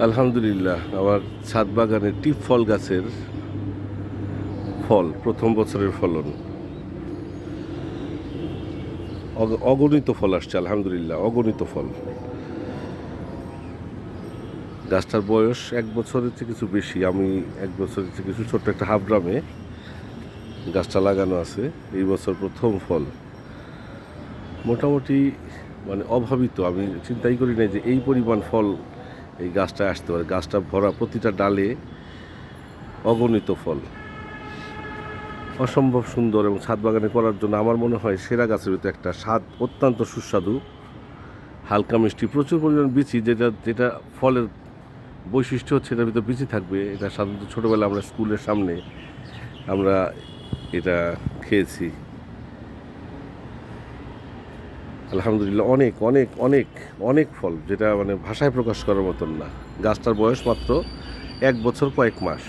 আলহামদুলিল্লাহ, আমার ছাদ বাগানে টিপ ফল গাছের ফল, প্রথম বছরের ফলন। অগ- অগণিত ফল আসছে, আলহামদুলিল্লাহ, অগণিত ফল। গাছটার বয়স এক বছরের চেয়ে কিছু বেশি, আমি এক বছরের চেয়ে কিছু ছোট্ট একটা হাফ ড্রামে গাছটা লাগানো আছে, এই বছর প্রথম ফল। মোটামুটি মানে অভাবিত, আমি চিন্তাই করি নাই যে এই পরিমাণ ফল এই গাছটা আসতে পারে। গাছটা ভরা প্রতিটা ডালে অগণিত ফল। অসম্ভব সুন্দর এবং ছাদ বাগানে করার জন্য আমার মনে হয় সেরা গাছের ভিতরে একটা। স্বাদ অত্যন্ত সুস্বাদু, হালকা মিষ্টি, প্রচুর পরিমাণ বিচি, যেটা যেটা ফলের বৈশিষ্ট্য হচ্ছে এটার ভিতরে বিচি থাকবে। এটা সাধারণত ছোটোবেলা আমরা স্কুলের সামনে আমরা এটা খেয়েছি। আলহামদুলিল্লাহ, অনেক অনেক অনেক অনেক ফল, যেটা মানে ভাষায় প্রকাশ করার মতন না। গাছটার বয়স মাত্র এক বছর কয়েক মাস।